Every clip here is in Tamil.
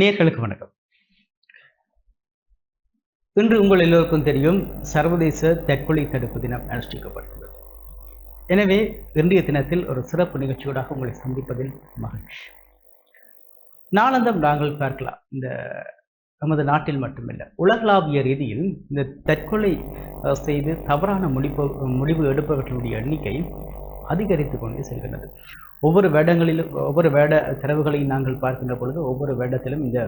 நேர்களுக்கு வணக்கம். இன்று உங்கள் எல்லோருக்கும் தெரியும் சர்வதேச தற்கொலை தடுப்பு தினம் அனுஷ்டிக்கப்பட்டுள்ளது. எனவே இன்றைய தினத்தில் ஒரு சிறப்பு நிகழ்ச்சியோடாக உங்களை சந்திப்பதில் மகிழ்ச்சி. நாளந்தம் நாங்கள் பார்க்கலாம். இந்த நமது நாட்டில் மட்டுமல்ல உலகளாவிய ரீதியில் இந்த தற்கொலை செய்து தவறான முடிப்பு முடிவு எடுப்பவர்களுடைய எண்ணிக்கை அதிகரித்து கொண்டே செல்கிறது ஒவ்வொரு வேடங்களிலும் ஒவ்வொரு வேட தரவுகளையும் நாங்கள் பார்க்கின்ற பொழுது ஒவ்வொரு வேடத்திலும் இந்த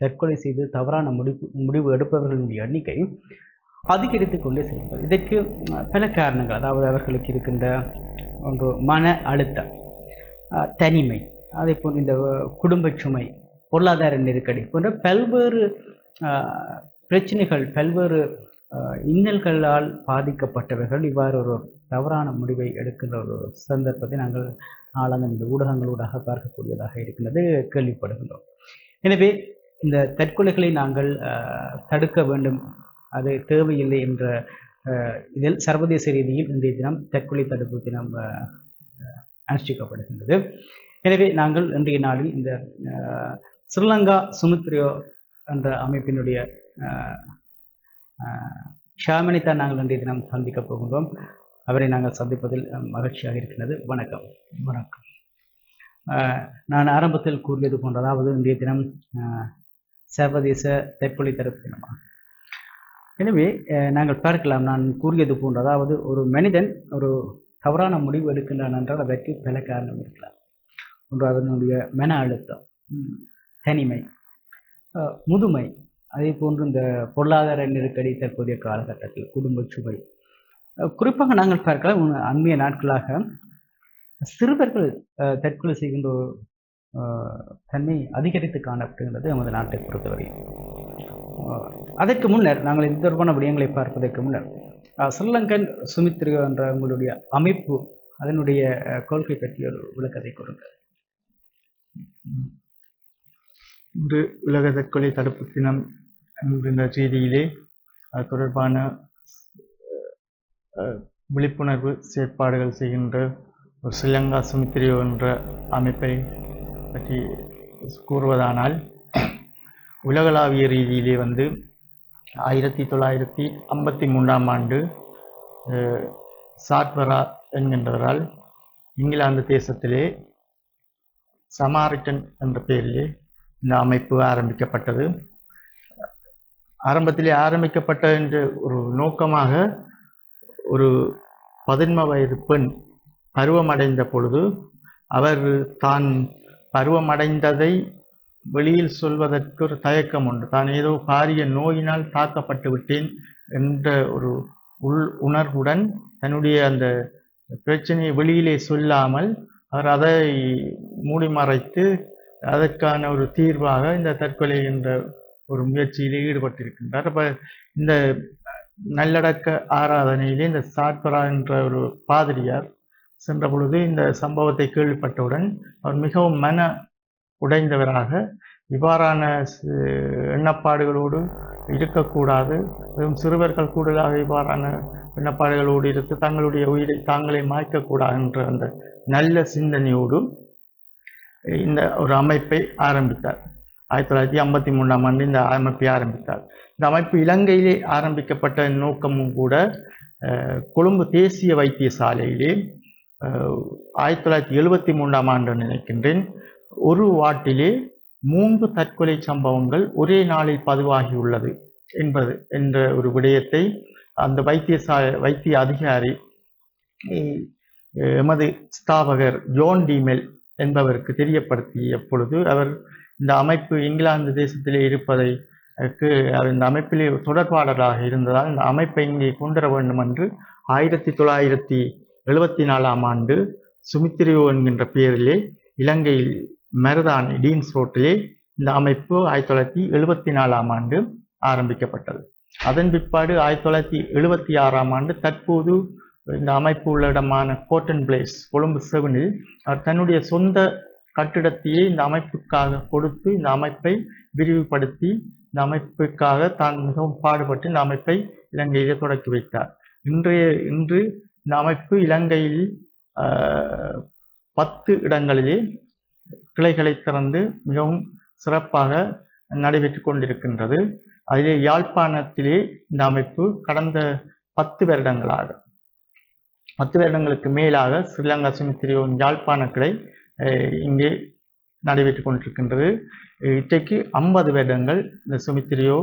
தற்கொலை செய்து தவறான முடிவு முடிவு எடுப்பவர்களுடைய எண்ணிக்கை அதிகரித்து கொண்டே செல்கிறது இதற்கு பல காரணங்கள் அதாவது அவர்களுக்கு இருக்கின்ற ஒன்று மன அழுத்தம் தனிமை அதே போல் இந்த குடும்பச் சுமை பொருளாதார நெருக்கடி போன்ற பல்வேறு பிரச்சனைகள் பல்வேறு இன்னல்களால் பாதிக்கப்பட்டவர்கள் இவ்வாறு ஒரு தவறான முடிவை எடுக்கின்ற ஒரு சந்தர்ப்பத்தை நாங்கள் நாளாக இந்த ஊடகங்களூடாக பார்க்கக்கூடியதாக இருக்கின்றது கேள்விப்படுகின்றோம். எனவே இந்த தற்கொலைகளை நாங்கள் தடுக்க வேண்டும். அது தேவையில்லை என்ற இதில் சர்வதேச ரீதியில் இன்றைய தினம் தற்கொலை தடுப்பு தினம் அனுஷ்டிக்கப்படுகின்றது. எனவே நாங்கள் இன்றைய நாளில் இந்த ஸ்ரீலங்கா சுமித்ரியோ என்ற அமைப்பினுடைய அஹ், அஹ், ஷாமினிதா நாங்கள் இன்றைய தினம் சந்திக்கப் போகின்றோம். அவரை நாங்கள் சந்திப்பதில் மகிழ்ச்சியாக இருக்கின்றது. வணக்கம். வணக்கம். நான் ஆரம்பத்தில் கூறியது போன்ற அதாவது இன்றைய தினம் சர்வதேச தற்கொலை தடுப்பு தினமாகும் எனவே நாங்கள் பார்க்கலாம். நான் கூறியது போன்று அதாவது ஒரு மனிதன் ஒரு தவறான முடிவு எடுக்கின்றான் என்றால் அதற்கு பல காரணம் இருக்கலாம். ஒன்று அதனுடைய மன அழுத்தம். தனிமை. முதுமை. அதே போன்று இந்த பொருளாதார நெருக்கடி தற்போதைய காலகட்டத்தில் குடும்ப சுவை குறிப்பாக நாங்கள் பார்க்கலாம் அண்மைய நாட்களாக சிறுவர்கள் தற்கொலை செய்கின்ற ஒரு தன்மை அதிகரித்து காணப்படுகின்றது நமது நாட்டை பொறுத்தவரை. அதற்கு முன்னர் நாங்கள் இது தொடர்பான விடயங்களை பார்ப்பதற்கு முன்னர் ஸ்ரீலங்கன் சுமித்ரியோ என்ற உங்களுடைய அமைப்பு அதனுடைய கொள்கை பற்றிய ஒரு விளக்கத்தை கொடுங்க இன்று உலக தற்கொலை தடுப்பு தினம் இந்த செய்தியிலே அது தொடர்பான விழிப்புணர்வு செயற்பாடுகள் செய்கின்ற ஒரு ஸ்ரீலங்கா சுமித்திரியோ என்ற அமைப்பை பற்றி கூறுவதானால் உலகளாவிய ரீதியிலே வந்து ஆயிரத்தி தொள்ளாயிரத்தி ஐம்பத்தி மூன்றாம் ஆண்டு சாட்வரா என்கின்றவரால் இங்கிலாந்து தேசத்திலே சமாரிட்டன் என்ற பெயரிலே இந்த அமைப்பு ஆரம்பிக்கப்பட்டது. ஆரம்பத்திலே ஆரம்பிக்கப்பட்ட என்ற ஒரு நோக்கமாக ஒரு பதின்ம வயது பெண் பருவமடைந்த பொழுது அவர் தான் பருவமடைந்ததை வெளியில் சொல்வதற்கு ஒரு தயக்கம் உண்டு. தான் ஏதோ பாரிய நோயினால் தாக்கப்பட்டு விட்டேன் என்ற ஒரு உள் உணர்வுடன் தன்னுடைய அந்த பிரச்சனையை வெளியிலே சொல்லாமல் அவர் அதை மூடி மறைத்து அதற்கான ஒரு தீர்வாக இந்த தற்கொலை என்ற ஒரு முயற்சியிலே ஈடுபட்டிருக்கின்றார். அப்போ இந்த நல்லடக்க ஆராதனையிலே இந்த சாட்பரா என்ற ஒரு பாதிரியார் சென்ற பொழுது இந்த சம்பவத்தை கேள்விப்பட்டவுடன் அவர் மிகவும் மன உடைந்தவராக இவ்வாறான எண்ணப்பாடுகளோடு இருக்கக்கூடாது. வெறும் சிறுவர்கள் கூடுதலாக இவ்வாறான எண்ணப்பாடுகளோடு இருந்து தங்களுடைய உயிரை தாங்களே மாய்க்கக்கூடாது என்ற அந்த நல்ல சிந்தனையோடு இந்த ஒரு அமைப்பை ஆரம்பித்தார். ஆயிரத்தி தொள்ளாயிரத்தி ஐம்பத்தி மூணாம் ஆண்டு இந்த அமைப்பை ஆரம்பித்தார். இந்த அமைப்பு இலங்கையிலே ஆரம்பிக்கப்பட்ட நோக்கமும் கூட கொழும்பு தேசிய வைத்தியசாலையிலே ஆயிரத்தி தொள்ளாயிரத்தி எழுபத்தி மூன்றாம் ஆண்டு நினைக்கின்றேன் ஒரு வாட்டிலே மூன்று தற்கொலை சம்பவங்கள் ஒரே நாளில் பதிவாகியுள்ளது என்பது என்ற ஒரு விடயத்தை அந்த வைத்தியசாலை வைத்திய அதிகாரி எமது ஸ்தாபகர் ஜோன் டிமெல் என்பவருக்கு தெரியப்படுத்திய பொழுது அவர் இந்த அமைப்பு இங்கிலாந்து தேசத்திலே இருப்பதை இந்த அமைப்பிலே தொடர்பாளராக இருந்ததால் இந்த அமைப்பை இங்கே கொண்டுவர வேண்டும் என்று ஆயிரத்தி தொள்ளாயிரத்தி எழுபத்தி நாலாம் ஆண்டு சுமித்திரியோ என்கின்ற பெயரிலே இலங்கையில் மருதானை டீன்ஸ் ரோட்டிலே இந்த அமைப்பு ஆயிரத்தி தொள்ளாயிரத்தி எழுபத்தி நாலாம் ஆண்டு ஆரம்பிக்கப்பட்டது. அதன் பிற்பாடு ஆயிரத்தி தொள்ளாயிரத்தி எழுபத்தி ஆறாம் ஆண்டு தற்போது இந்த அமைப்பு உள்ள இடமான கோட்டன் பிளேஸ் கொழும்பு செவனில் அவர் தன்னுடைய சொந்த கட்டிடத்தையே இந்த அமைப்புக்காக கொடுத்து இந்த அமைப்பை விரிவுபடுத்தி இந்த அமைப்புக்காக தான் மிகவும் பாடுபட்டு இந்த அமைப்பை இலங்கையிலே தொடக்கி வைத்தார். இன்றைய இன்று இந்த அமைப்பு இலங்கையில் பத்து இடங்களிலே கிளைகளை திறந்து மிகவும் சிறப்பாக நடைபெற்று கொண்டிருக்கின்றது. அதிலே யாழ்ப்பாணத்திலே இந்த அமைப்பு கடந்த பத்து வருடங்களாக பத்து வருடங்களுக்கு மேலாக ஸ்ரீலங்கா சிமித்திரியோன் யாழ்ப்பாண கிளை இங்கே நடைபெற்று கொண்டிருக்கின்றது. இன்றைக்கு ஐம்பது வருடங்கள் இந்த சுமித்திரியோ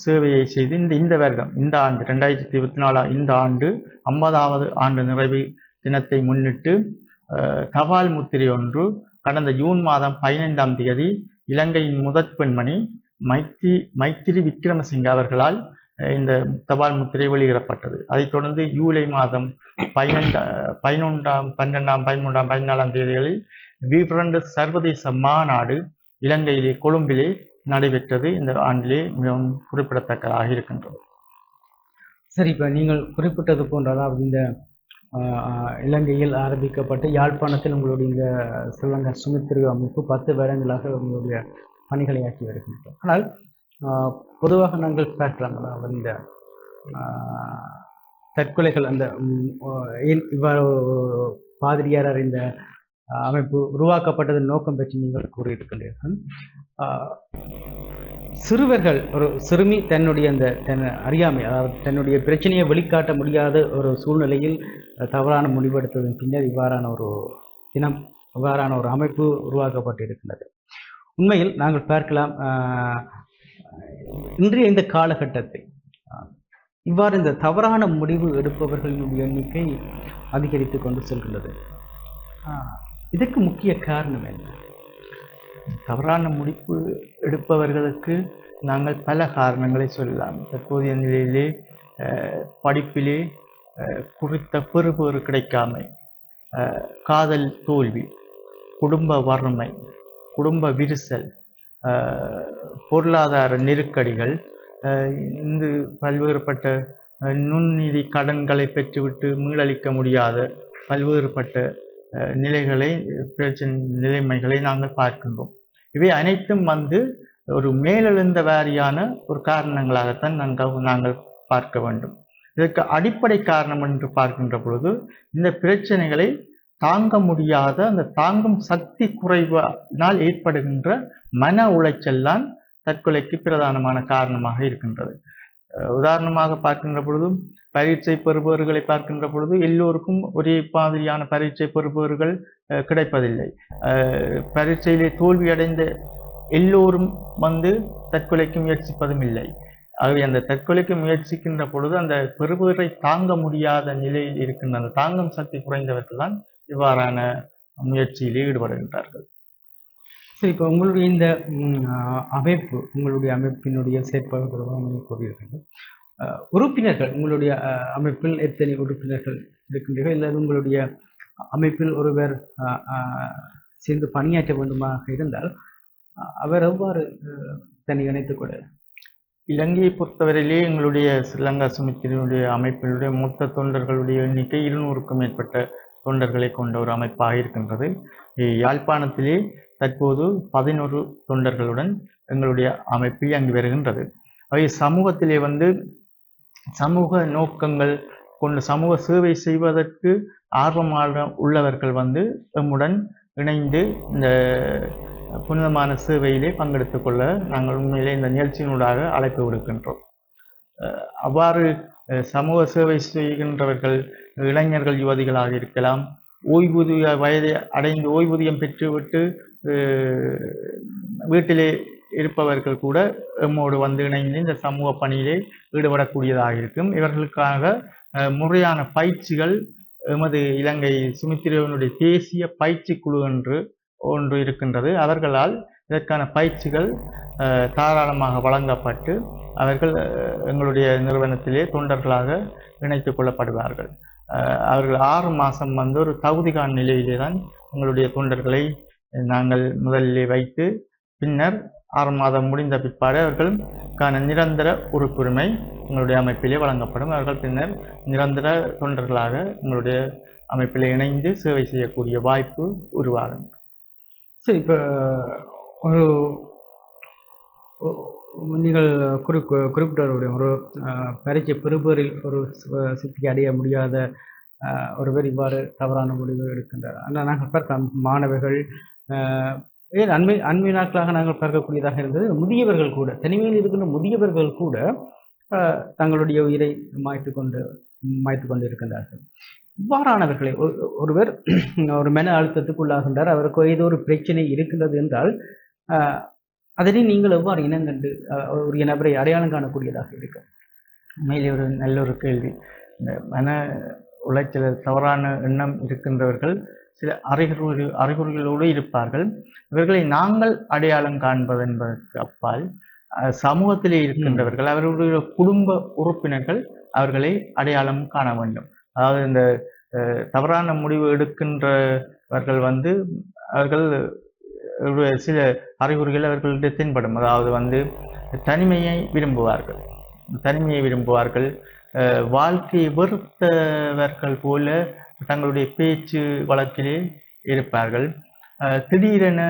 சேவையை செய்து இந்த இந்த வருடம் இந்த ஆண்டு ரெண்டாயிரத்தி இருபத்தி நாலா இந்த ஆண்டு ஐம்பதாவது ஆண்டு நிறைவு தினத்தை முன்னிட்டு தபால் முத்திரை ஒன்று கடந்த ஜூன் மாதம் பதினைந்தாம் தேதி இலங்கையின் முதற் பெண்மணி மைத்தி மைத்திரி விக்ரமசிங்க அவர்களால் இந்த தபால் முத்திரை வெளியிடப்பட்டது அதைத் தொடர்ந்து ஜூலை மாதம் பதினெண்டா பதினொன்றாம் பன்னெண்டாம் பதிமூன்றாம் பதினாலாம் தேதிகளில் விப்ரண்டு சர்வதேச மாநாடு இலங்கையிலே கொழும்பிலே நடைபெற்றது. இந்த ஆண்டிலே மிகவும் குறிப்பிடத்தக்கதாக இருக்கின்றது. சரி இப்போ நீங்கள் குறிப்பிட்டது போன்ற அதாவது இந்த இலங்கையில் ஆரம்பிக்கப்பட்ட யாழ்ப்பாணத்தில் உங்களுடைய இந்த ஸ்ரீலங்கா சுமித்திரு அமைப்பு பத்து வருடங்களாக உங்களுடைய பணிகளை ஆற்றி வருகின்றோம் ஆனால் பொதுவாக நாங்கள் பார்க்கலாம். அதாவது இந்த தற்கொலைகள் அந்த இவ்வாறு பாதிரியார் இந்த அமைப்பு உருவாக்கப்பட்டதன் நோக்கம் பற்றி நீங்கள் கூறியிருக்கிறீர்கள் சிறுவர்கள் ஒரு சிறுமி தன்னுடைய அந்த தன் அறியாமை அதாவது தன்னுடைய பிரச்சனையை வெளிக்காட்ட முடியாத ஒரு சூழ்நிலையில் தவறான முடிவெடுத்ததன் பின்னர் இவ்வாறான ஒரு தினம் இவ்வாறான ஒரு அமைப்பு உருவாக்கப்பட்டிருக்கின்றது. உண்மையில் நாங்கள் பார்க்கலாம் இன்றைய இந்த காலகட்டத்தை இவ்வாறு இந்த தவறான முடிவு எடுப்பவர்களினுடைய எண்ணிக்கை அதிகரித்து கொண்டு செல்கின்றது. இதற்கு முக்கிய காரணம் என்ன? தவறான முடிப்பு எடுப்பவர்களுக்கு நாங்கள் பல காரணங்களை சொல்லலாம். தற்போதைய நிலையிலே படிப்பிலே குறித்த பெறுபேறு கிடைக்காமை காதல் தோல்வி குடும்ப வறுமை குடும்ப விரிசல் பொருளாதார நெருக்கடிகள் இங்கு இந்த பல்வேறுபட்ட நுண்ணிதி நுண்நிதி கடன்களை பெற்றுவிட்டு மீளளிக்க முடியாத பல்வேறுபட்ட நிலைகளை பிரச்சனை நிலைமைகளை நாங்கள் பார்க்கின்றோம். இவை அனைத்தும் வந்து ஒரு மேலெழுந்த வாரியான ஒரு காரணங்களாகத்தான் நாங்கள் நாங்கள் பார்க்க வேண்டும். இதற்கு அடிப்படை காரணம் என்று பார்க்கின்ற பொழுது இந்த பிரச்சனைகளை தாங்க முடியாத அந்த தாங்கும் சக்தி குறைவினால் ஏற்படுகின்ற மன உளைச்சல் தான் தற்கொலைக்கு பிரதானமான காரணமாக இருக்கின்றது. உதாரணமாக பார்க்கின்ற பொழுதும் பரீட்சை பெறுபவர்களை பார்க்கின்ற பொழுது எல்லோருக்கும் ஒரே மாதிரியான பரீட்சை பெறுபவர்கள் கிடைப்பதில்லை. அஹ், பரீட்சையிலே தோல்வியடைந்த எல்லோரும் வந்து தற்கொலைக்கு முயற்சிப்பதும் இல்லை. ஆகவே அந்த தற்கொலைக்கு முயற்சிக்கின்ற பொழுது அந்த பெறுபவரை தாங்க முடியாத நிலையில் இருக்கின்ற அந்த தாங்கும் சக்தி குறைந்தவர்கள் தான் இவ்வாறான முயற்சியிலே ஈடுபடுகின்றார்கள். சரி இப்போ உங்களுடைய இந்த அமைப்பு உங்களுடைய அமைப்பினுடைய செயற்பாடு தொடர்பாக நீங்கள் கூறியிருக்கீங்க. உறுப்பினர்கள் உங்களுடைய அமைப்பில் எத்தனை உறுப்பினர்கள் இருக்கின்றீர்கள்? இல்லை உங்களுடைய அமைப்பில் ஒருவர் சேர்ந்து பணியாற்ற வேண்டுமாக இருந்தால் அவர் எவ்வாறு தன்னை இணைத்துக் கொள்ள? இலங்கையை பொறுத்தவரையிலே எங்களுடைய ஸ்ரீலங்கா சுமித்தினுடைய அமைப்பினுடைய மொத்த தொண்டர்களுடைய எண்ணிக்கை இருநூறுக்கும் மேற்பட்ட தொண்டர்களை கொண்ட ஒரு அமைப்பாக இருக்கின்றது. யாழ்ப்பாணத்திலே தற்போது பதினோரு தொண்டர்களுடன் எங்களுடைய அமைப்பு இயங்கி வருகின்றது. அவை சமூகத்திலே வந்து சமூக நோக்கங்கள் கொண்டு சமூக சேவை செய்வதற்கு ஆர்வமாக உள்ளவர்கள் வந்து எம்முடன் இணைந்து இந்த புனிதமான சேவையிலே பங்கெடுத்துக் கொள்ள நாங்கள் உண்மையிலே இந்த நிகழ்ச்சியினூடாக அழைப்பு விடுக்கின்றோம். அவ்வாறு சமூக சேவை செய்கின்றவர்கள் இளைஞர்கள் யுவதிகளாக இருக்கலாம். ஓய்வூதிய வயதை அடைந்து ஓய்வூதியம் பெற்றுவிட்டு வீட்டிலே இருப்பவர்கள் கூட எம்மோடு வந்து இணைந்து இந்த சமூக பணியிலே ஈடுபடக்கூடியதாக இருக்கும். இவர்களுக்காக முறையான பயிற்சிகள் எமது இலங்கை சுமித்திரவனுடைய தேசிய பயிற்சி குழு என்று ஒன்று இருக்கின்றது. அவர்களால் இதற்கான பயிற்சிகள் தாராளமாக வழங்கப்பட்டு அவர்கள் எங்களுடைய நிறுவனத்திலே தொண்டர்களாக இணைத்துக் கொள்ளப்படுவார்கள். அவர்கள் ஆறு மாதம் வந்து ஒரு தகுதிகான் நிலையிலே தான் எங்களுடைய தொண்டர்களை நாங்கள் முதலிலே வைத்து பின்னர் ஆறு மாதம் முடிந்த பிற்பாடு அவர்களுக்கான நிரந்தர உறுப்புரிமை எங்களுடைய அமைப்பிலே வழங்கப்படும். அவர்கள் பின்னர் நிரந்தர தொண்டர்களாக எங்களுடைய அமைப்பில் இணைந்து சேவை செய்யக்கூடிய வாய்ப்பு உருவாகும். சரி இப்போ ஒரு நீங்கள் குறி குறிப்பிட்டவருடைய ஒரு ஆஹ், பரீட்சை ஒரு சித்திக்கு அடைய முடியாத ஒரு ஒருவர் இவ்வாறு தவறான முடிவு எடுக்கின்றார். ஆனால் நாங்கள் பார்க்க மாணவர்கள் ஏன் அண்மை அண்மை நாட்களாக நாங்கள் பார்க்கக்கூடியதாக இருந்தது முதியவர்கள் கூட தனிமையில் இருக்கின்ற முதியவர்கள் கூட தங்களுடைய உயிரை மாய்த்து கொண்டு மாய்த்து கொண்டு இருக்கின்றார்கள் இவ்வாறானவர்களை ஒரு- ஒருவர் ஒரு மன அழுத்தத்துக்கு உள்ளாகின்றார் அவருக்கு ஏதோ ஒரு பிரச்சனை இருக்கின்றது என்றால் அதனை நீங்கள் எவ்வாறு இனங்கண்டு ஒரு நபரை அடையாளம் காணக்கூடியதாக இருக்க? உண்மையிலே ஒரு நல்ல ஒரு கேள்வி. இந்த மன உளைச்சல தவறான எண்ணம் இருக்கின்றவர்கள் சில அறிகுறி அறிகுறிகளோடு இருப்பார்கள். இவர்களை நாங்கள் அடையாளம் காண்பது என்பதற்கு அப்பால் சமூகத்திலே இருக்கின்றவர்கள் அவர்களுடைய குடும்ப உறுப்பினர்கள் அவர்களை அடையாளம் காண வேண்டும். அதாவது இந்த தவறான முடிவு எடுக்கின்றவர்கள் வந்து அவர்கள் சில அறிகுறிகள் அவர்களுடைய தென்படும். அதாவது வந்து தனிமையை விரும்புவார்கள். தனிமையை விரும்புவார்கள். வாழ்க்கையை வெறுத்தவர்கள் போல தங்களுடைய பேச்சு வழக்கிலே இருப்பார்கள். திடீரென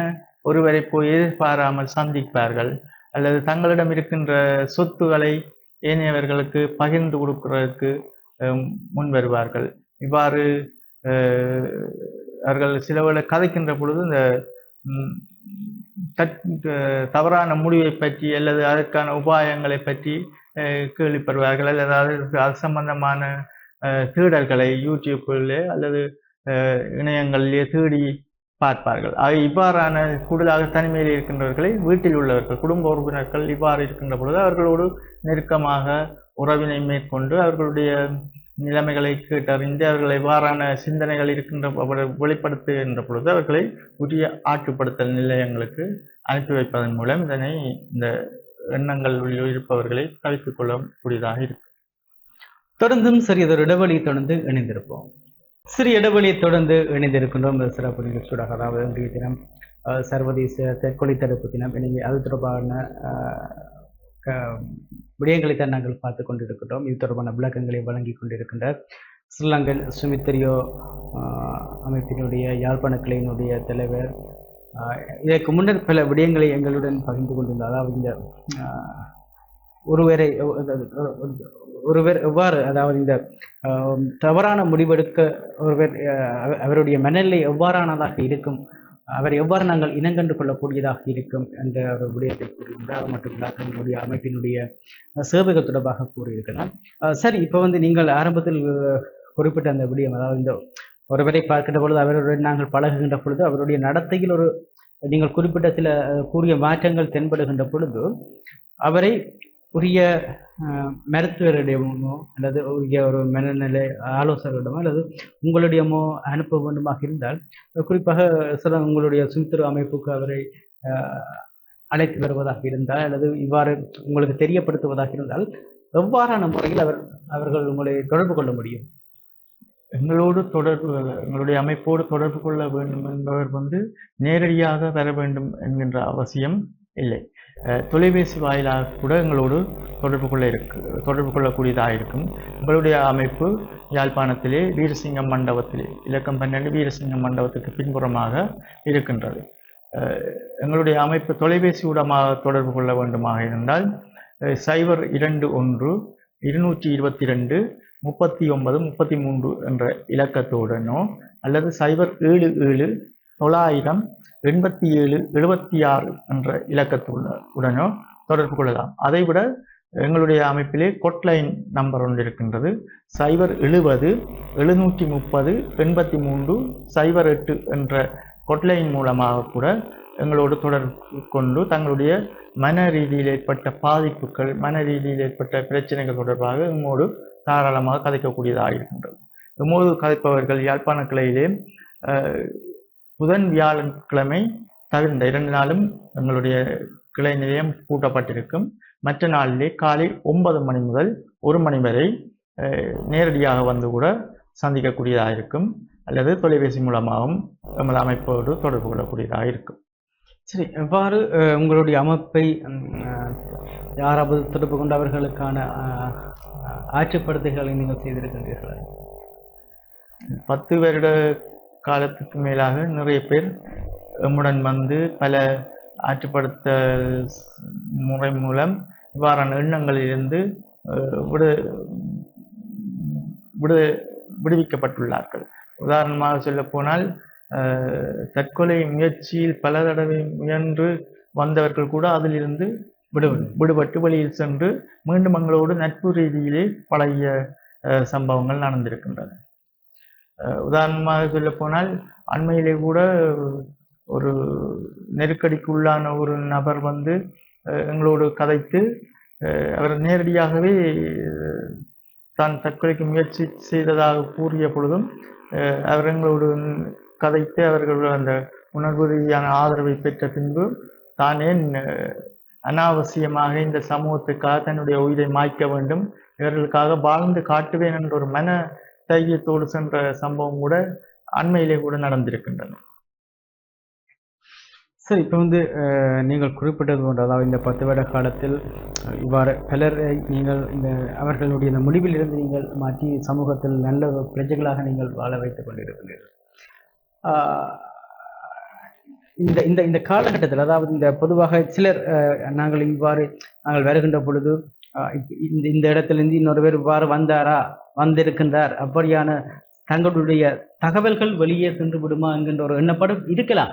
ஒருவரை போய் எதிர்பாராமல் சந்திப்பார்கள். அல்லது தங்களிடம் இருக்கின்ற சொத்துக்களை ஏனையவர்களுக்கு பகிர்ந்து கொடுக்கிறதுக்கு முன் வருவார்கள். இவ்வாறு அவர்கள் சிலவர்களை கதைக்கின்ற பொழுது இந்த தவறான முடிவை பற்றி அல்லது அதற்கான உபாயங்களை பற்றி கேள்விப்படுவார்கள். அல்லது அது அது சம்பந்தமான தேடல்களை யூடியூப்பிலே அல்லது இணையங்களிலே தேடி பார்ப்பார்கள். ஆக இவ்வாறான கூடுதலாக தனிமையில் இருக்கின்றவர்களை வீட்டில் உள்ளவர்கள் குடும்ப உறுப்பினர்கள் இவ்வாறு இருக்கின்ற பொழுது அவர்களோடு நெருக்கமாக உறவினை மேற்கொண்டு அவர்களுடைய நிலைமைகளை கேட்டறிந்து அவர்கள் இவ்வாறான சிந்தனைகள் இருக்கின்ற அவரை வெளிப்படுத்துகின்ற பொழுது அவர்களை உரிய ஆற்றுப்படுத்தல் நிலையங்களுக்கு அனுப்பி வைப்பதன் மூலம் இதனை இந்த எண்ணங்கள் இருப்பவர்களை தவிர்த்துக் கொள்ளக்கூடியதாக இருக்கும் தொடர்ந்தும் சிறியதொரு இடைவெளியை தொடர்ந்து இணைந்திருப்போம். சிறிய இடைவெளியை தொடர்ந்து இணைந்திருக்கின்றோம். இந்த சிறப்பு நிகழ்ச்சியோட அதாவது இன்றைய தினம் சர்வதேச தற்கொலை தடுப்பு தினம் எனவே அது தொடர்பான விடயங்களை தான் நாங்கள் பார்த்து கொண்டிருக்கிறோம் இது தொடர்பான விளக்கங்களை வழங்கி கொண்டிருக்கின்ற ஸ்ரீலங்கன் சுமித்திரியோ அமைப்பினுடைய யாழ்ப்பாண கிளையினுடைய தலைவர் இதற்கு முன்னர் பல விடயங்களை எங்களுடன் பகிர்ந்து கொண்டிருந்தார். அதாவது இந்த ஒருவரை ஒருவர் எவ்வாறு அதாவது இந்த தவறான முடிவெடுக்க ஒருவர் அவருடைய மனநிலை எவ்வாறானதாக இருக்கும் அவரை எவ்வாறு நாங்கள் இனங்கண்டு கொள்ளக்கூடியதாக இருக்கும் என்ற ஒரு விடயத்தை கூறியிருந்தார் அது மட்டுமில்லாத எங்களுடைய அமைப்பினுடைய சேவைகள் தொடர்பாக கூறியிருக்கலாம். சார் சரி இப்போ வந்து நீங்கள் ஆரம்பத்தில் குறிப்பிட்ட அந்த விடயம் அதாவது இந்த ஒருவரை பார்க்கின்ற பொழுது அவருடன் நாங்கள் பழகுகின்ற பொழுது அவருடைய நடத்தையில் ஒரு நீங்கள் குறிப்பிட்ட சில கூறிய மாற்றங்கள் தென்படுகின்ற பொழுது அவரை உரிய அஹ், மருத்துவரிடமோ அல்லது உரிய ஒரு மனநிலை ஆலோசகரிடமோ அல்லது உங்களிடமோ அனுப்ப வேண்டுமாக இருந்தால் குறிப்பாக சில உங்களுடைய சுமித்திர அமைப்புக்கு அவரை அழைத்து வருவதாக இருந்தால் அல்லது இவ்வாறு உங்களுக்கு தெரியப்படுத்துவதாக இருந்தால் எவ்வாறான முறையில் அவர் அவர்கள் உங்களை தொடர்பு கொள்ள முடியும்? எங்களோடு தொடர்பு எங்களுடைய அமைப்போடு தொடர்பு கொள்ள வேண்டும் என்பவர் வந்து நேரடியாக வர வேண்டும் என்கின்ற அவசியம் இல்லை. தொலைபேசி வாயிலாக கூட எங்களோடு தொடர்பு கொள்ள இருக்கு தொடர்பு கொள்ளக்கூடியதாக இருக்கும் எங்களுடைய அமைப்பு யாழ்ப்பாணத்திலே வீரசிங்கம் மண்டபத்திலே இலக்கம் பன்னெண்டு வீரசிங்கம் மண்டபத்துக்கு பின்புறமாக இருக்கின்றது. எங்களுடைய அமைப்பு தொலைபேசி ஊடமாக தொடர்பு கொள்ள வேண்டுமாக இருந்தால் சைபர் இரண்டு ஒன்று இருநூற்றி இருபத்தி ரெண்டு முப்பத்தி ஒன்பது முப்பத்தி மூன்று என்ற இலக்கத்துடனோ அல்லது சைபர் ஏழு ஏழு தொள்ளாயிரம் எண்பத்தி ஏழு எழுபத்தி ஆறு என்ற இலக்கத்துள்ள உடனோ தொடர்பு கொள்ளலாம். அதைவிட எங்களுடைய அமைப்பிலே கொட்லைன் நம்பர் ஒன்று இருக்கின்றது. சைபர் எழுபது எழுநூற்றி முப்பது எண்பத்தி மூன்று சைபர் எட்டு என்ற கொட்லைன் மூலமாக கூட எங்களோடு தொடர்பு கொண்டு தங்களுடைய மன ரீதியில் ஏற்பட்ட பாதிப்புகள் மன ரீதியில் ஏற்பட்ட பிரச்சனைகள் தொடர்பாக எம்மோடு தாராளமாக கதைக்கக்கூடியதாக இருக்கின்றது. எம்மோடு கதைப்பவர்கள் யாழ்ப்பாண கிளையிலே புதன் வியாழக்கிழமை தவிர்ந்த இரண்டு நாளும் எங்களுடைய கிளை நிலையம் பூட்டப்பட்டிருக்கும். மற்ற நாளிலே காலை ஒன்பது மணி முதல் ஒரு மணி வரை நேரடியாக வந்து கூட சந்திக்கக்கூடியதாக இருக்கும். அல்லது தொலைபேசி மூலமாகவும் எமது அமைப்போடு தொடர்பு கொள்ளக்கூடியதாக இருக்கும். சரி எவ்வாறு உங்களுடைய அமைப்பை யாராவது தொடர்பு கொண்டவர்களுக்கான அஹ், ஆற்றுப்படுத்துகளை நீங்கள் செய்திருக்கின்றீர்கள்? பத்து வருட காலத்துக்கு மேலாக நிறைய பேர் எம்முடன் வந்து பல ஆற்றுப்படுத்த முறை மூலம் இவ்வாறான எண்ணங்களிலிருந்து விடு விடு விடுவிக்கப்பட்டுள்ளார்கள். உதாரணமாக சொல்ல போனால் தற்கொலை முயற்சியில் பல தடவை முயன்று வந்தவர்கள் கூட அதிலிருந்து விடு- விடுபட்டு வெளியில் சென்று மீண்டும் எங்களோடு நட்பு ரீதியிலே பழைய சம்பவங்கள் நடந்திருக்கின்றன. உதாரணமாக சொல்ல போனால் அண்மையிலே கூட ஒரு நெருக்கடிக்குள்ளான ஒரு நபர் வந்து எங்களோடு கதைத்து அவர் நேரடியாகவே தான் தற்கொலைக்கு முயற்சி செய்ததாக கூறிய பொழுதும் அவர் எங்களோடு கதைத்து அவர்கள் அந்த உணர்வு ரீதியான ஆதரவை பெற்ற பின்பு தான் ஏன் அனாவசியமாக இந்த சமூகத்துக்காக தன்னுடைய உயிரை மாய்க்க வேண்டும் இவர்களுக்காக வாழ்ந்து காட்டுவேன் என்ற ஒரு மன தைரியத்தோடு சென்ற சம்பவம் கூட அண்மையிலே கூட நடந்திருக்கின்றன. சரி இப்போ வந்து நீங்கள் குறிப்பிட்டது போன்ற அதாவது இந்த பத்து வருட காலத்தில் இவ்வாறு பலரை நீங்கள் இந்த அவர்களுடைய இந்த முடிவிலிருந்து நீங்கள் மாற்றி சமூகத்தில் நல்ல பிரஜைகளாக நீங்கள் வாழ வைத்துக் கொண்டிருக்கிறீர்கள். இந்த இந்த இந்த காலகட்டத்தில் அதாவது இந்த பொதுவாக சிலர் நாங்கள் இவ்வாறு நாங்கள் வருகின்ற பொழுது இந்த இந்த இடத்திலிருந்து இன்னொரு பேர் இவ்வாறு வந்தாரா? வந்திருக்கின்றார். அப்படியான தங்களுடைய தகவல்கள் வெளியே சென்று விடுமா என்கின்ற ஒரு எண்ணப்படம் இருக்கலாம்.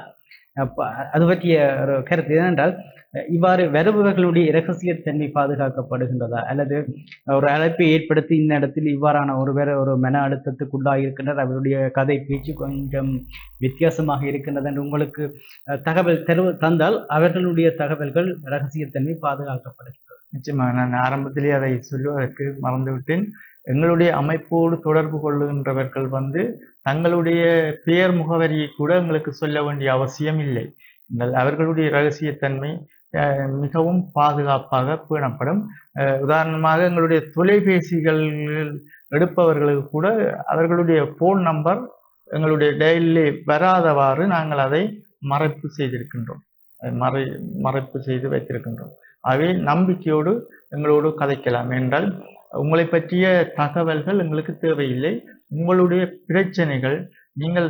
அது பற்றிய ஒரு கருத்து ஏனென்றால் இவ்வாறு வருபவர்களுடைய இரகசியத்தன்மை பாதுகாக்கப்படுகின்றதா? அல்லது ஒரு அழைப்பை ஏற்படுத்தி இந்த இடத்தில் இவ்வாறான ஒருவர் ஒரு மன அழுத்தத்துக்குள்ளாக இருக்கின்றார் அவருடைய கதை பேச்சு கொஞ்சம் வித்தியாசமாக இருக்கின்றது என்று உங்களுக்கு தகவல் தெரு தந்தால் அவர்களுடைய தகவல்கள் ரகசியத்தன்மை பாதுகாக்கப்படுகிறது நிச்சயமாக நான் ஆரம்பத்திலே அதை சொல்லுவதற்கு மறந்துவிட்டேன். எங்களுடைய அமைப்போடு தொடர்பு கொள்ளுகின்றவர்கள் வந்து தங்களுடைய பெயர் முகவரியை கூட எங்களுக்கு சொல்ல வேண்டிய அவசியம் இல்லை. அவர்களுடைய ரகசியத்தன்மை மிகவும் பாதுகாப்பாக பேணப்படும். உதாரணமாக எங்களுடைய தொலைபேசிகள் எடுப்பவர்களுக்கு கூட அவர்களுடைய ஃபோன் நம்பர் எங்களுடைய டெய்லி வராதவாறு நாங்கள் அதை மறைப்பு செய்திருக்கின்றோம். மறை மறைப்பு செய்து வைத்திருக்கின்றோம். ஆகவே நம்பிக்கையோடு எங்களோடு கதைக்கலாம். என்றால் உங்களை பற்றிய தகவல்கள் எங்களுக்கு தேவையில்லை. உங்களுடைய பிரச்சனைகள் நீங்கள்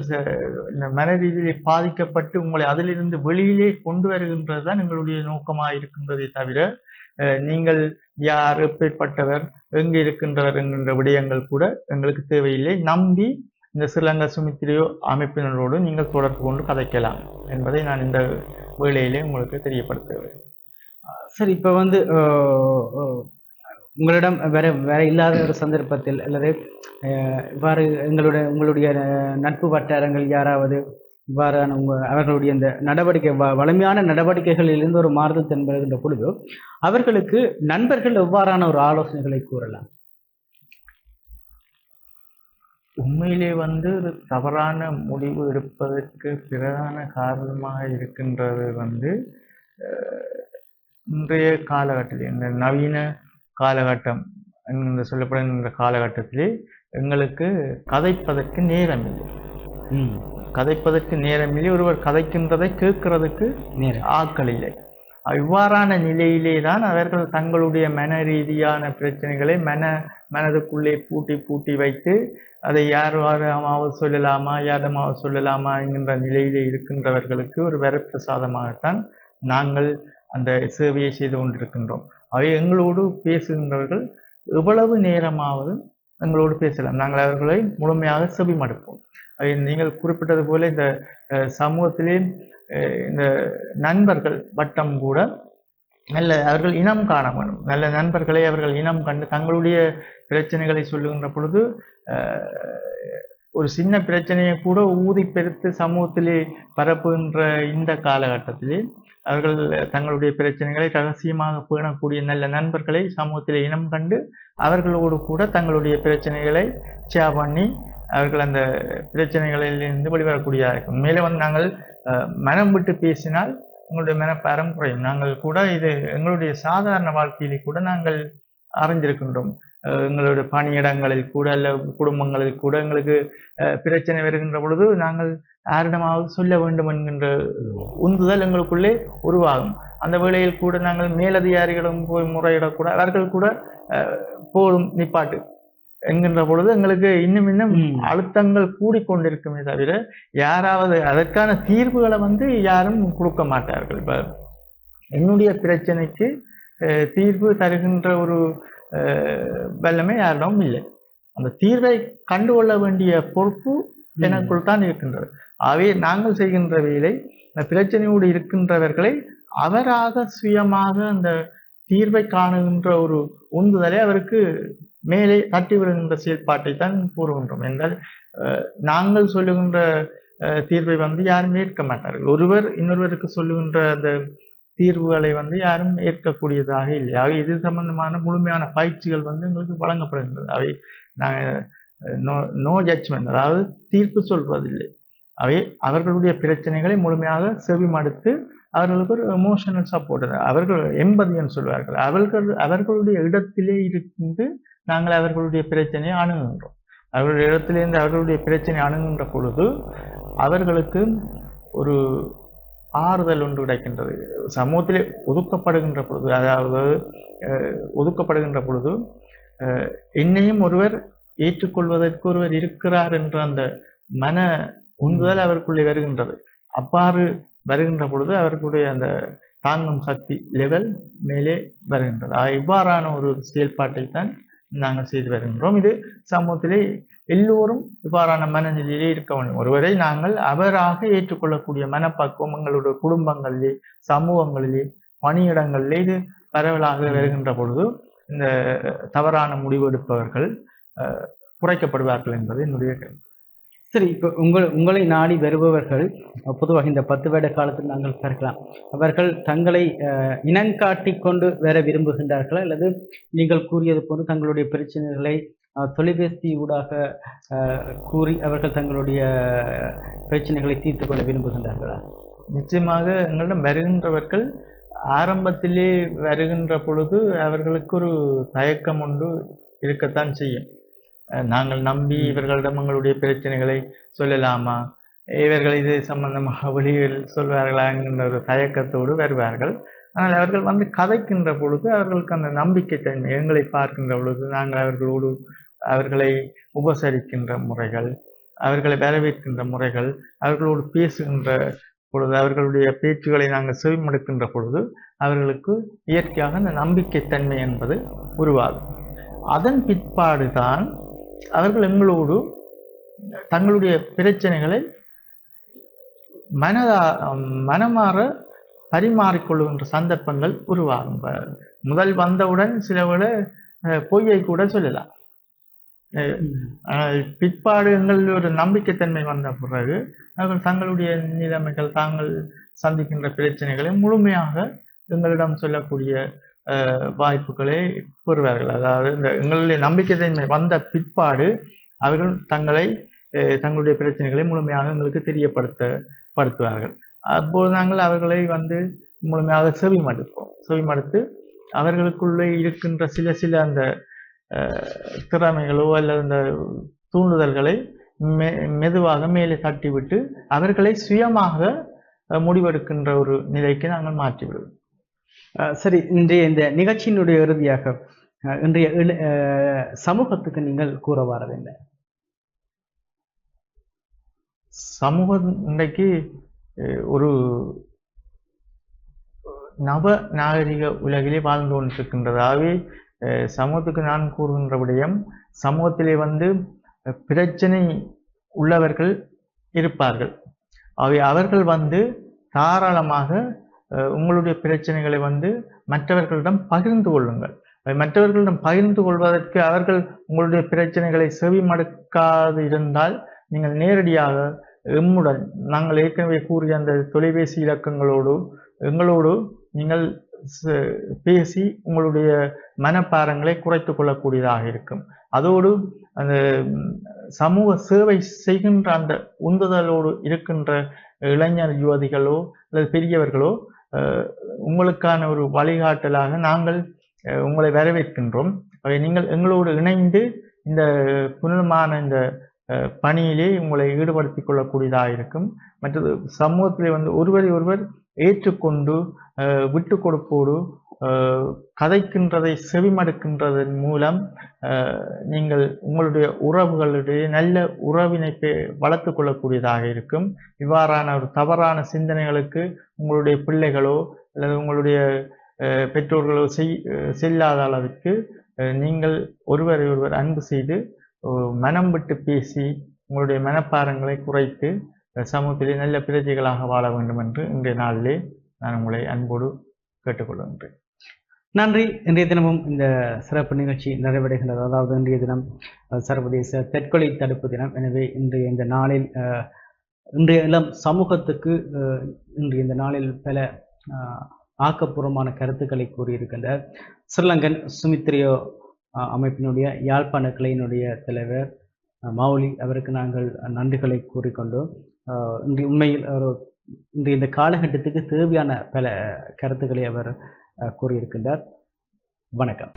இந்த மன ரீதியிலே பாதிக்கப்பட்டு உங்களை அதிலிருந்து வெளியிலே கொண்டு வருகின்றது தான் எங்களுடைய நோக்கமாக இருக்கின்றதே தவிர நீங்கள் யார் எப்பேற்பட்டவர் எங்கு இருக்கின்றவர் என்கின்ற விடயங்கள் கூட எங்களுக்கு தேவையில்லை. நம்பி இந்த ஸ்ரீலங்கா சுமித்திரியோ அமைப்பினரோடு நீங்கள் தொடர்பு கொண்டு கதைக்கலாம் என்பதை நான் இந்த வேளையிலே உங்களுக்கு தெரியப்படுத்துவேன் சரி இப்போ வந்து உங்களிடம் வேற வேற இல்லாத ஒரு சந்தர்ப்பத்தில் அல்லது இவ்வாறு எங்களுடைய உங்களுடைய நட்பு வட்டாரங்கள் யாராவது இவ்வாறான உங்க அவர்களுடைய இந்த நடவடிக்கை வ- வலிமையான நடவடிக்கைகளிலிருந்து ஒரு மாறுதல் தென்படுகின்ற பொழுது அவர்களுக்கு நண்பர்கள் எவ்வாறான ஒரு ஆலோசனைகளை கூறலாம்? உண்மையிலே வந்து ஒரு தவறான முடிவு எடுப்பதற்கு பிரதான காரணமாக இருக்கின்றது வந்து இன்றைய காலகட்டத்தில் இந்த நவீன காலகட்டம் என்று சொல்லப்படுகின்ற காலகட்டத்திலே எங்களுக்கு கதைப்பதற்கு நேரம் இல்லை. கதைப்பதற்கு நேரம் இல்லை. ஒருவர் கதைக்கின்றதை கேட்கிறதுக்கு நேரம். ஆட்கள் இல்லை. இவ்வாறான நிலையிலே தான் அவர்கள் தங்களுடைய மன ரீதியான பிரச்சனைகளை மன மனதுக்குள்ளே பூட்டி பூட்டி வைத்து அதை யார் யாருமாவது சொல்லலாமா யாரிடமாவது சொல்லலாமா என்கின்ற நிலையிலே இருக்கின்றவர்களுக்கு ஒரு வரப்பிரசாதமாகத்தான் நாங்கள் அந்த சேவையை செய்து கொண்டிருக்கின்றோம். அவை எங்களோடு பேசுகின்றவர்கள் எவ்வளவு நேரமாவது எங்களோடு பேசலாம். நாங்கள் அவர்களை முழுமையாக செவிமடுப்போம். அதை நீங்கள் குறிப்பிட்டது போல இந்த சமூகத்திலே இந்த நண்பர்கள் வட்டம் கூட நல்ல அவர்கள் இனம் காண வேண்டும். நல்ல நண்பர்களை அவர்கள் இனம் கண்டு தங்களுடைய பிரச்சனைகளை சொல்லுகின்ற பொழுது ஒரு சின்ன பிரச்சனையை கூட ஊதி பெருத்து சமூகத்திலே பரப்புகின்ற இந்த காலகட்டத்திலே அவர்கள் தங்களுடைய பிரச்சனைகளை ரகசியமாக பேணக்கூடிய நல்ல நண்பர்களை சமூகத்தில் இனம் கண்டு அவர்களோடு கூட தங்களுடைய பிரச்சனைகளை ஷேர் பண்ணி அவர்கள் அந்த பிரச்சனைகளிலிருந்து வெளிவரக்கூடியதாக இருக்கும் மேலே வந்து நாங்கள் மனம் விட்டு பேசினால் உங்களுடைய மனப்பாரம் குறையும். நாங்கள் கூட இது எங்களுடைய சாதாரண வாழ்க்கையிலே கூட நாங்கள் அறிஞ்சிருக்கின்றோம் எங்களுடைய பணியிடங்களில் கூட அல்ல குடும்பங்களில் கூட எங்களுக்கு பிரச்சனை வருகின்ற பொழுது நாங்கள் யாரிடமாவது சொல்ல வேண்டும் என்கின்ற உந்துதல் எங்களுக்குள்ளே உருவாகும் அந்த வேளையில் கூட நாங்கள் மேலதிகாரிகளும் போய் முறையிடக்கூட அவர்கள் கூட போதும் நிப்பாட்டு என்கின்ற பொழுது எங்களுக்கு இன்னும் இன்னும். அழுத்தங்கள் கூடிக்கொண்டிருக்குமே தவிர யாராவது அதற்கான தீர்வுகளை வந்து யாரும் கொடுக்க மாட்டார்கள் இப்ப என்னுடைய பிரச்சனைக்கு தீர்வு தருகின்ற ஒரு வல்லமை யாரிடமும் இல்லை. அந்த தீர்வை கண்டுகொள்ள வேண்டிய பொறுப்பு எனக்குள் தான் இருக்கின்றது. ஆகவே நாங்கள் செய்கின்ற வேலை இந்த பிரச்சனையோடு இருக்கின்றவர்களை அவராக சுயமாக அந்த தீர்வை காணுகின்ற ஒரு உந்துதலை அவருக்கு மேலே தட்டி விடுகின்ற செயல்பாட்டை தான் கூறுகின்றோம். என்றால் நாங்கள் சொல்லுகின்ற தீர்வை வந்து யாரும் ஏற்க மாட்டார்கள். ஒருவர் இன்னொருவருக்கு சொல்லுகின்ற அந்த தீர்வுகளை வந்து யாரும் ஏற்கக்கூடியதாக இல்லை. ஆக இது சம்பந்தமான முழுமையான பயிற்சிகள் வந்து எங்களுக்கு வழங்கப்படுகின்றது. அவை நாங்கள் நோ நோ ஜட்ஜ்மெண்ட் அதாவது தீர்ப்பு சொல்வதில்லை. அவை அவர்களுடைய பிரச்சனைகளை முழுமையாக செவிமடுத்து அவர்களுக்கு ஒரு எமோஷனல் சப்போர்ட் அவர்கள் எம்பதின்னு சொல்வார்கள். அவர்கள் அவர்களுடைய இடத்திலே இருந்து நாங்கள் அவர்களுடைய பிரச்சனையை அணுகுகின்றோம். அவர்களுடைய இடத்திலிருந்து அவர்களுடைய பிரச்சனை அணுகுகின்ற பொழுது அவர்களுக்கு ஒரு ஆறுதல் ஒன்று கிடைக்கின்றது. சமூகத்திலே ஒதுக்கப்படுகின்ற பொழுது அதாவது ஒதுக்கப்படுகின்ற பொழுது என்னையும் ஒருவர் ஏற்றுக்கொள்வதற்கு ஒருவர் இருக்கிறார் என்ற அந்த மன உந்துதல் அவருக்குள்ளே வருகின்றது. அவ்வாறு வருகின்ற பொழுது அவர்களுடைய அந்த தாங்கும் சக்தி லெவல் மேலே வருகின்றது. இவ்வாறான ஒரு செயல்பாட்டை தான் நாங்கள் செய்து வருகின்றோம் இது சமூகத்திலே எல்லோரும் இவ்வாறான மனநிலையிலே இருக்க வேண்டும் ஒருவரை நாங்கள் அவராக ஏற்றுக்கொள்ளக்கூடிய மனப்பக்குவம் எங்களுடைய குடும்பங்களிலே சமூகங்களிலே பணியிடங்களிலே இது பரவலாக வருகின்ற பொழுது இந்த தவறான முடிவெடுப்பவர்கள் குறைக்கப்படுவார்கள் என்பது என்னுடைய கருத்து. சரி இப்போ உங்கள் உங்களை நாடி வருபவர்கள் பொதுவாக இந்த பத்து வருட காலத்தில் நாங்கள் பார்க்கலாம். அவர்கள் தங்களை இனங்காட்டி கொண்டு வர விரும்புகின்றார்களா? அல்லது நீங்கள் கூறியது போன்று தங்களுடைய பிரச்சனைகளை தொலைபேசி ஊடாக கூறி அவர்கள் தங்களுடைய பிரச்சனைகளை தீர்த்து கொள்ள விரும்புகின்றார்களா? நிச்சயமாக எங்களிடம் வருகின்றவர்கள் ஆரம்பத்திலே வருகின்ற பொழுது அவர்களுக்கு ஒரு தயக்கம் உண்டு இருக்கத்தான் செய்யும். நாங்கள் நம்பி இவர்களிடம் எங்களுடைய பிரச்சனைகளை சொல்லலாமா? இவர்கள் இது சம்பந்தமாக வெளியில் சொல்வார்களா என்கின்ற ஒரு தயக்கத்தோடு வருவார்கள். ஆனால் அவர்கள் வந்து கதைக்கின்ற பொழுது அவர்களுக்கு அந்த நம்பிக்கை தன்மை எங்களை பார்க்கின்ற பொழுது நாங்கள் அவர்களோடு அவர்களை உபசரிக்கின்ற முறைகள் அவர்களை வரவேற்கின்ற முறைகள் அவர்களோடு பேசுகின்ற பொழுது அவர்களுடைய பேச்சுகளை நாங்கள் செவிமடுக்கின்ற பொழுது அவர்களுக்கு இயற்கையாக அந்த நம்பிக்கைத்தன்மை என்பது உருவாகும். அதன் பிற்பாடு தான் அவர்கள் எங்களோடு தங்களுடைய பிரச்சனைகளை மனதா மனமாற பரிமாறிக்கொள்ளுகின்ற சந்தர்ப்பங்கள் உருவாகும். முதல் வந்தவுடன் சிலவிட பொய்யை கூட சொல்லலாம். பிற்பாடு எங்கள் ஒரு நம்பிக்கைத்தன்மை வந்த பிறகு அவர்கள் தங்களுடைய நிலைமைகள் தாங்கள் சந்திக்கின்ற பிரச்சனைகளை முழுமையாக எங்களிடம் சொல்லக்கூடிய வாய்ப்புகளை பெறுவார்கள் அதாவது இந்த எங்களுடைய நம்பிக்கைத்தன்மை வந்த பிற்பாடு அவர்கள் தங்களை தங்களுடைய பிரச்சனைகளை முழுமையாக எங்களுக்கு தெரியப்படுத்த படுத்துவார்கள். அப்போது நாங்கள் அவர்களை வந்து முழுமையாக செவி மடுப்போம் செவி மடுத்து அவர்களுக்குள்ளே இருக்கின்ற சில சில அந்த திறமைகளோ அல்லது அந்த தூண்டுதல்களை மெ மெதுவாக மேலே தட்டிவிட்டு அவர்களை சுயமாக முடிவெடுக்கின்ற ஒரு நிலைக்கு நாங்கள் மாற்றிவிடுவோம். சரி இன்றைய இந்த நிகழ்ச்சியினுடைய இறுதியாக இன்றைய சமூகத்துக்கு நீங்கள் கூற வரது என்ன? சமூகம் இன்றைக்கு ஒரு நவ நாகரிக உலகிலே வாழ்ந்து கொண்டிருக்கின்றதாகவே சமூகத்துக்கு நான் கூறுகின்ற விடயம் சமூகத்திலே வந்து பிரச்சனை உள்ளவர்கள் இருப்பார்கள். அவை அவர்கள் வந்து தாராளமாக உங்களுடைய பிரச்சனைகளை வந்து மற்றவர்களிடம் பகிர்ந்து கொள்ளுங்கள். மற்றவர்களிடம் பகிர்ந்து கொள்வதற்கு அவர்கள் உங்களுடைய பிரச்சனைகளை செவிமடுக்காது இருந்தால் நீங்கள் நேரடியாக எம்முடன் நாங்கள் ஏற்கனவே கூறிய அந்த தொலைபேசி இலக்கங்களோடு எங்களோடு நீங்கள் ச- பேசி உங்களுடைய மனப்பாரங்களை குறைத்து கொள்ளக்கூடியதாக இருக்கும். அதோடு அந்த சமூக சேவை செய்கின்ற அந்த உந்துதலோடு இருக்கின்ற இளைஞர் யுவதிகளோ அல்லது பெரியவர்களோ உங்களுக்கான ஒரு வழிகாட்டலாக நாங்கள் உங்களை வரவேற்கின்றோம். ஆகவே நீங்கள் எங்களோடு இணைந்து இந்த புனிதமான இந்த பணியிலே உங்களை ஈடுபடுத்திக் கொள்ளக்கூடியதாக இருக்கும். மற்றது சமூகத்திலே வந்து ஒருவரை ஒருவர் ஏற்றுக்கொண்டு விட்டு கொடுப்போடு கதைக்கின்றதை செவிமடுக்கின்றதன் மூலம் நீங்கள் உங்களுடைய உறவுகளுடைய நல்ல உறவினை வளர்த்து கொள்ளக்கூடியதாக இருக்கும். இவ்வாறான ஒரு தவறான சிந்தனைகளுக்கு உங்களுடைய பிள்ளைகளோ அல்லது உங்களுடைய பெற்றோர்களோ செய் செல்லாத அளவுக்கு நீங்கள் ஒருவரை ஒருவர் அன்பு செய்து மனம் விட்டு பேசி உங்களுடைய மனப்பாரங்களை குறைத்து சமூகத்திலே நல்ல பிரஜைகளாக வாழ வேண்டும் என்று இன்றைய நாளிலே நான் உங்களை அன்போடு கேட்டுக்கொள்கின்றேன். நன்றி. இன்றைய தினமும் இந்த சிறப்பு நிகழ்ச்சி நிறைவடைகின்றது. அதாவது இன்றைய தினம் சர்வதேச தற்கொலை தடுப்பு தினம். எனவே இன்றைய இந்த நாளில் இன்றைய இளம் சமூகத்துக்கு இன்று இன்றைய இந்த நாளில் பல ஆக்கப்பூர்வமான கருத்துக்களை கூறியிருக்கின்ற ஸ்ரீலங்கன் சுமித்ரியோ அமைப்பினுடைய யாழ்ப்பாண கிளையினுடைய தலைவர் மௌலி அவருக்கு நாங்கள் நன்றிகளை கூறிக்கொண்டோம் இன்று உண்மையில் ஒரு இன்று இந்த காலகட்டத்துக்கு தேவையான பல கருத்துக்களை அவர் கூறியிருக்கின்றார். வணக்கம்.